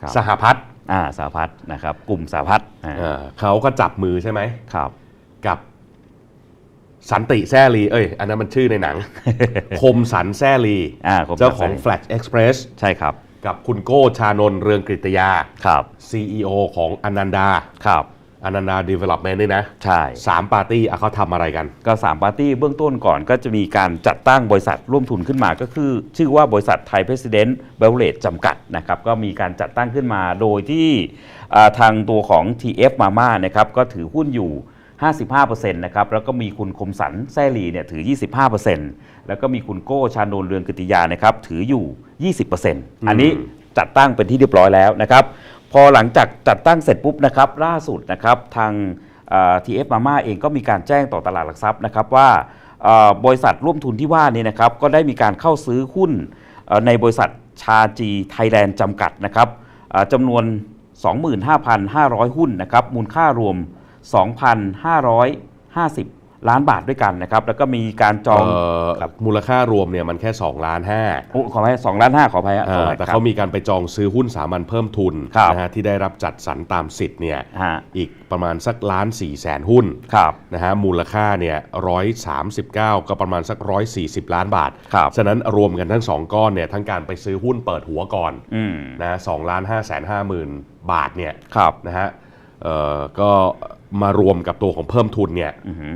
ครับสหพัฒน์อ่าสาพัฒน์นะครับ กลุ่มสาพัฒน์อ่าเอ่อเขาก็จับมือใช่ไหม ครับ กับสันติแซ่ลี เอ้ย อันนั้นมันชื่อในหนัง คมสันแซ่ลี อ่าคมสันเจ้าของแซ่ลี Flash Express ใช่ครับ กับคุณโก้ชานนท์เรืองกฤตยา ครับ CEO ของอนันดา ครับ อนันดา Development นี่นะใช่สามปาร์ตี้อะเขาทำอะไรกัน ก็สามปาร์ตี้เบื้องต้นก่อนก็จะมีการจัดตั้งบริษัทร่วมทุนขึ้นมาก็คือ ชื่อว่าบริษัทไทยเพรสิดเนนต์เบลเลตจำกัดนะครับก็มีการจัดตั้งขึ้นมาโดยที่อ่าทางตัวของ TF Mama นะครับก็ถือหุ้นอยู่ 55%นะครับแล้วก็มีคุณคมสันแซ่ลีเนี่ยถือ 25%แล้วก็มีคุณโก้ชานนท์เรืองกติยานะครับถืออยู่ 20%อันนี้จัดตั้งเป็นที่เรียบร้อยแล้วนะครับ พอหลังจากจัดตั้งเสร็จปุ๊บนะครับล่าสุดนะครับทางทีเอฟมาม่าเองก็มีการแจ้งต่อตลาดหลักทรัพย์นะครับว่าบริษัทร่วมทุนที่ว่านี้นะครับก็ได้มีการเข้าซื้อหุ้นในบริษัทชาจีไทยแลนด์จำกัดนะครับจำนวน 25,500 หุ้นนะครับมูลค่ารวม 2,550 ล้านบาทด้วยกันนะครับ แล้วก็มีการจองเอ่อครับมูลค่ารวมเนี่ยมันแค่2ล้านห้าโอ้ขออภัยสองล้านห้าขออภัยฮะขออภัยแต่ครับเขามีการไปจองซื้อหุ้นสามัญเพิ่มทุนครับ นะฮะที่ได้รับจัดสรรตามสิทธิ์เนี่ยฮะอีกประมาณสักล้านสี่แสนหุ้นครับ นะฮะมูลค่าเนี่ยร้อยสามสิบเก้าก็ประมาณสักร้อยสี่สิบล้านบาท ครับ ฉะนั้นรวมกันทั้งสองก้อนเนี่ยทั้งการไปซื้อหุ้นเปิดหัวก่อนอืมนะสองล้านห้าแสนห้าหมื่นบาทเนี่ย ครับ นะฮะเอ่อก็ มารวมกับตัวของเพิ่มทุนเนี่ย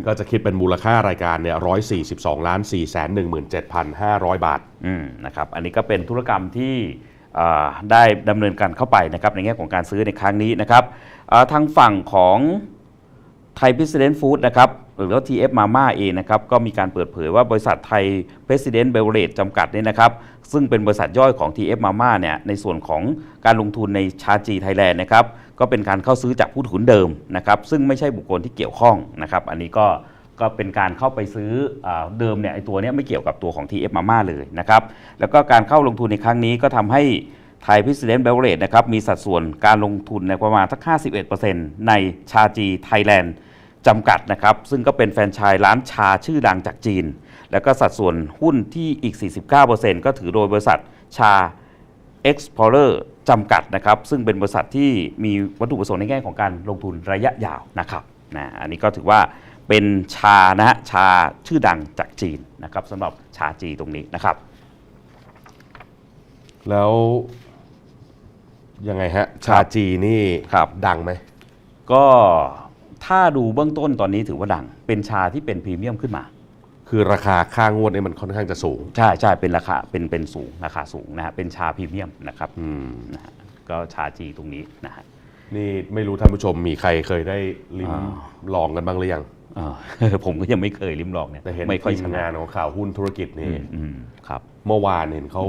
ก็จะคิดเป็นมูลค่ารายการเนี่ยร้อยสี่สิบสองล้านสี่แสนหนึ่งหมื่นเจ็ดพันห้าร้อยบาทอืมนะครับอันนี้ก็เป็นธุรกรรมที่อ่าได้ดำเนินการเข้าไปนะครับในแง่ของการซื้อในครั้งนี้นะครับอ่าทางฝั่งของไทย President Food นะครับ หรือว่า TF Mama เองนะครับก็มีการเปิดเผยว่าบริษัทไทย President Beverage จำกัดเนี่ยนะครับซึ่งเป็นบริษัทย่อยของ TF Mama เนี่ยในส่วนของการลงทุนในชาจีไทยแลนด์นะครับก็เป็นการเข้าซื้อจากผู้ถือหุ้นเดิมนะครับซึ่งไม่ใช่บุคคลที่เกี่ยวข้องนะครับอันนี้ก็ก็เป็นการเข้าไปซื้ออเดิมเนี่ยไอตัวเนี้ยไม่เกี่ยวกับตัวของ TF Mama เลยนะครับแล้วก็การเข้าลงทุนในครั้งนี้ก็ทำให้ไทยพิเศษเบลเลตนะครับมีสัดส่วนการลงทุนในประมาณสัก 51%ในชาจีไทยแลนด์ จำกัดนะครับ ซึ่งก็เป็นแฟรนไชส์ร้านชาชื่อดังจากจีน แล้วก็สัดส่วนหุ้นที่อีก 49%ก็ถือโดยบริษัทชา Explorer จำกัดนะครับ ซึ่งเป็นบริษัทที่มีวัตถุประสงค์ในแง่ของการลงทุนระยะยาวนะครับนะอันนี้ก็ถือว่าเป็นชานะฮะชาชื่อดังจากจีนนะครับสำหรับชาจีตรงนี้นะครับ แล้วยังไงฮะ ชาจีนี่ครับ ดังไหมก็ ถ้าดูเบื้องต้นตอนนี้ถือว่าดัง เป็นชาที่เป็นพรีเมียมขึ้นมา คือราคาค่างวดนี่มันค่อนข้างจะสูง ใช่ใช่เป็นราคาเป็นเป็นสูงราคาสูงนะฮะเป็นชาพรีเมียมนะครับอืมนะฮะก็ชาจีตรงนี้นะฮะ นี่ไม่รู้ท่านผู้ชมมีใครเคยได้ลิ้มอ่า ลองกันบ้างหรือยังเอ่อผมก็ยังไม่เคยลิ้มลองเนี่ยแต่เห็นไม่ค่อยทีชมนะงานของข่าวหุ้นธุรกิจนี่อืมอืมครับ เมื่อวานเห็นเขา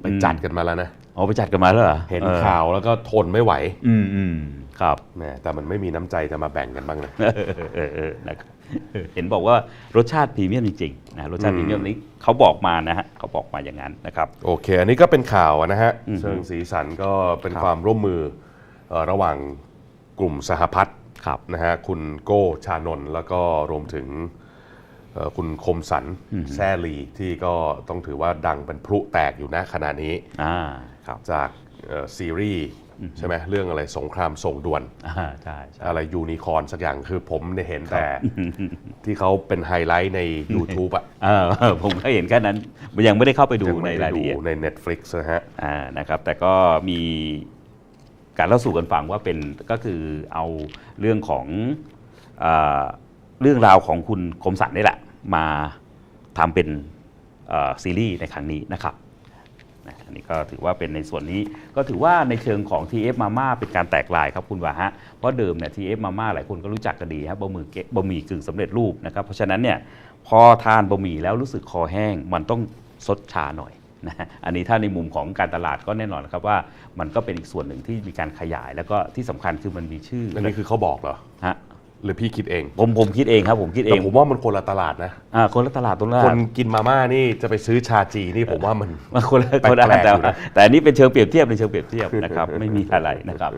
ไปจัดกันมาแล้วนะ เอาไปจัดกันมาแล้วเหรอเห็นออข่าวแล้วก็ทนไม่ไหว อืมอืมครับแหมแต่มันไม่มีน้ำใจจะมาแบ่งกันบ้างนะเออเออเออนะครับเห็นบอกว่ารสชาติพรีเมียมจริงๆนะรสชาติอืมพรีเมียมนี้เขาบอกมานะฮะเขาบอกมาอย่างนั้นนะครับ โอเค อันนี้ก็เป็นข่าวนะฮะอืมเชิงสีสันก็เป็นครับความร่วมมือเอ่อระหว่างกลุ่มสหพัฒน์ครับนะฮะคุณโก้ชานนท์แล้วก็รวมถึงเอ่อ คุณคมสันแซ่ลีที่ก็ต้องถือว่าดังเป็นพลุแตกอยู่นะขณะนี้อ่าครับจากเอ่อซีรีส์ใช่ไหมเรื่องอะไรสงครามส่งด่วนอ่าใช่ใช่อะไรยูนิคอร์นสักอย่างคือผมเนี่ยเห็นแต่ ที่เขาเป็นไฮไลท์ใน YouTube อะเออผมก็เห็นแค่นั้น ยังไม่ได้เข้าไปดูในรายละเอียดใน Netflix นะฮะอ่านะครับ แต่ก็มีการเล่าสู่กันฟังว่าเป็นก็คือเอาเรื่องของอา เรื่องราวของคุณคมสันนี่แหละ มาทำเป็นเอ่อซีรีส์ในครั้งนี้นะครับนะอันนี้ก็ถือว่าเป็นในส่วนนี้ก็ถือว่าในเชิงของ TF Mama เป็นการแตกลายครับคุณวาฮะเพราะเดิมเนี่ย TF Mama หลายคนก็รู้จักกันดีครับบะหมี่เกบะหมี่กึ่งสำเร็จรูปนะครับเพราะฉะนั้นเนี่ยพอทานบะหมี่แล้วรู้สึกคอแห้ง มันต้องซดชาหน่อยนะฮะอันนี้ถ้าในมุมของการตลาดก็แน่นอนครับว่ามันก็เป็นอีกส่วนหนึ่งที่มีการขยาย แล้วก็ที่สำคัญคือมันมีชื่ออันนี้คือเขาบอกเหรอฮะ หรือพี่คิดเองผมผมคิดเองครับ ผมคิดเอแต่งผมว่ามันคนละตลาดนะ อ่าคนละตลาดตรงนั้คนนกินมาม่านี่จะไปซื้อชาจีนี่ผมว่ามัน มาคนละแปลกๆคนละแต่อยู่นะ แต่อันนี้เป็นเชิงเปรียบเทียบในเชิงเปรียบเทียบนะครับ ไม่มีอะไรนะครับ